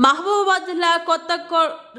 మహబూబాద్ జిల్లా కొత్త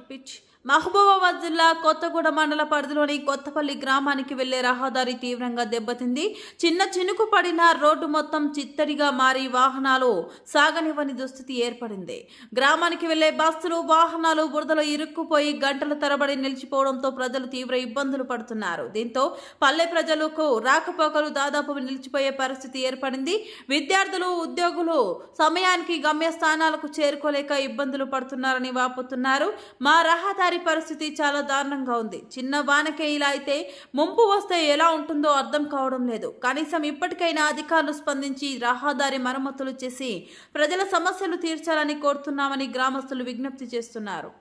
పిచ్ మహబూబాబాద్ జిల్లా కొత్తగూడ మండల పరిధిలోని కొత్తపల్లి గ్రామానికి వెళ్ళే రహదారి తీవ్రంగా దెబ్బతింది. చిన్న చినుకు పడిన రోడ్డు మొత్తం చిత్తడిగా మారి వాహనాలు సాగనివ్వని దుస్థితి ఏర్పడింది. గ్రామానికి వెళ్ళే బస్సులు వాహనాలు బురదలో ఇరుక్కుపోయి గంటల తరబడి నిలిచిపోవడంతో ప్రజలు తీవ్ర ఇబ్బందులు పడుతున్నారు. దీంతో పల్లె ప్రజలకు రాకపోకలు దాదాపు నిలిచిపోయే పరిస్థితి ఏర్పడింది. విద్యార్థులు ఉద్యోగులు సమయానికి గమ్యస్థానాలకు చేరుకోలేక ఇబ్బందులు పడుతున్నారని వాపోతున్నారు. మా రహదారి పరిస్థితి చాలా దారుణంగా ఉంది. చిన్న వానకే ఇలా అయితే ముంపు వస్తే ఎలా ఉంటుందో అర్థం కావడం లేదు. కనీసం ఇప్పటికైనా అధికారులు స్పందించి రహదారి మరమ్మతులు చేసి ప్రజల సమస్యలు తీర్చాలని కోరుతున్నామని గ్రామస్తులు విజ్ఞప్తి చేస్తున్నారు.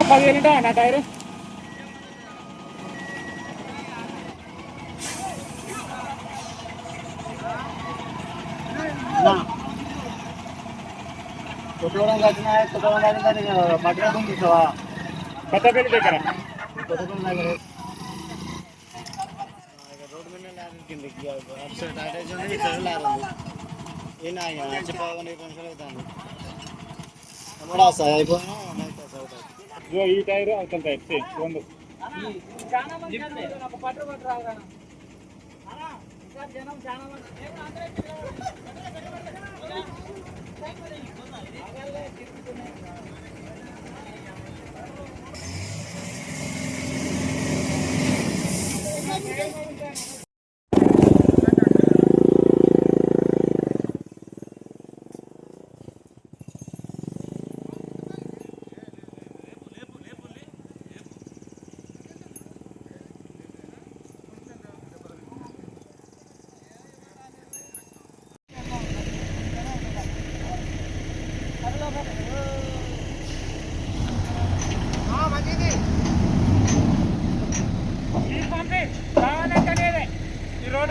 పదివేలు ఉంటాయా నా టైరు? కొత్తగూడెం వచ్చినా కొత్తగూడెం వచ్చిన దానికి మధ్యలో చూసావా కొత్తపల్లి దగ్గర. కొత్తగూడెం దగ్గర. రోడ్డు మీద లారీ కింద అటు సైడ్ లారీ ఉంది. నిమిషాలు అవుతుంది కూడా అయిపోయినా. అవుతుంది ఈ టైరు అవతల టైర్. సేమ్ రెండు ఈ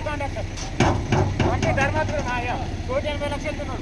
కాంట్రాక్టర్ పంపి ధర్మాత్రం కోటి ఎనభై లక్షలు